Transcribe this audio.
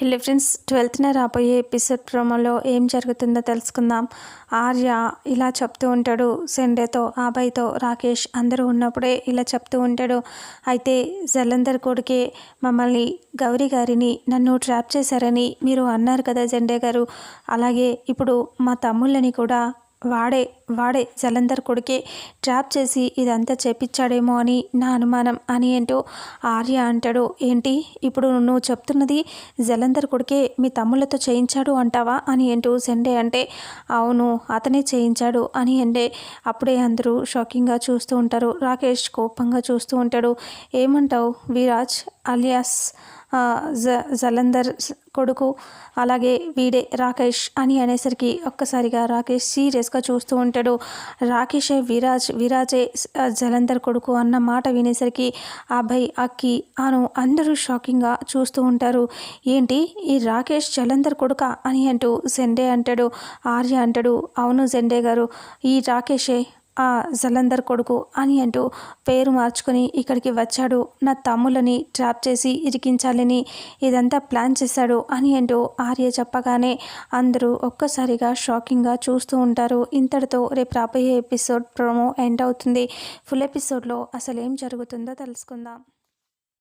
Hello friends ట్వెల్త్న రాబోయే episode ప్రోమోలో ఏం జరుగుతుందో తెలుసుకుందాం. ఆర్య ఇలా చెప్తూ ఉంటాడు సెండేతో ఆబాయ్తో రాకేష్ అందరూ ఉన్నప్పుడే ఇలా చెప్తూ ఉంటాడు. అయితే జలంధర్ కొడుకే మమ్మల్ని గౌరీ గారిని నన్ను ట్రాప్ చేశారని మీరు అన్నారు కదా జెండే గారు. అలాగే ఇప్పుడు మా తమ్ముళ్ళని కూడా వాడే వాడే జలంధర్ కొడుకే ట్రాప్ చేసి ఇదంతా చేపించాడేమో అని నా అనుమానం అని ఏంటో ఆర్య అంటాడు. ఏంటి? ఇప్పుడు నువ్వు చెప్తున్నది జలంధర్ కొడుకే మీ తమ్ముళ్ళతో చేయించాడు అంటావా అని ఏంటో సెండే అంటే అవును అతనే చేయించాడు అని అంటే అప్పుడే అందరూ షాకింగ్గా చూస్తూ ఉంటారు. రాకేష్ కోపంగా చూస్తూ ఉంటాడు. ఏమంటావు విరాజ్ అలియాస్? జ జలంధర్ కొడుకు అలాగే వీడే రాకేష్ అని అనేసరికి ఒక్కసారిగా రాకేష్ సీరియస్గా చూస్తూ ఉంటాడు. రాకేషే విరాజ్ విరాజే జలంధర్ కొడుకు అన్న మాట వినేసరికి అభయ్ అక్కి అను అందరూ షాకింగ్గా చూస్తూ ఉంటారు. ఏంటి? ఈ రాకేష్ జలంధర్ కొడుక అని అంటూ జెండే అంటాడు ఆర్య అంటాడు. అవును జెండే గారు ఈ రాకేషే ఆ జలంధర్ కొడుకు అని అంటూ పేరు మార్చుకొని ఇక్కడికి వచ్చాడు. నా తమ్ములని ట్రాప్ చేసి ఇరికించాలని ఇదంతా ప్లాన్ చేశాడు అని అంటూ ఆర్య చెప్పగానే అందరూ ఒక్కసారిగా షాకింగ్గా చూస్తూ ఉంటారు. ఇంతటితో రేపు రాబోయే ఎపిసోడ్ ప్రోమో ఎండ్ అవుతుంది. ఫుల్ ఎపిసోడ్లో అసలు ఏం జరుగుతుందో తెలుసుకుందాం.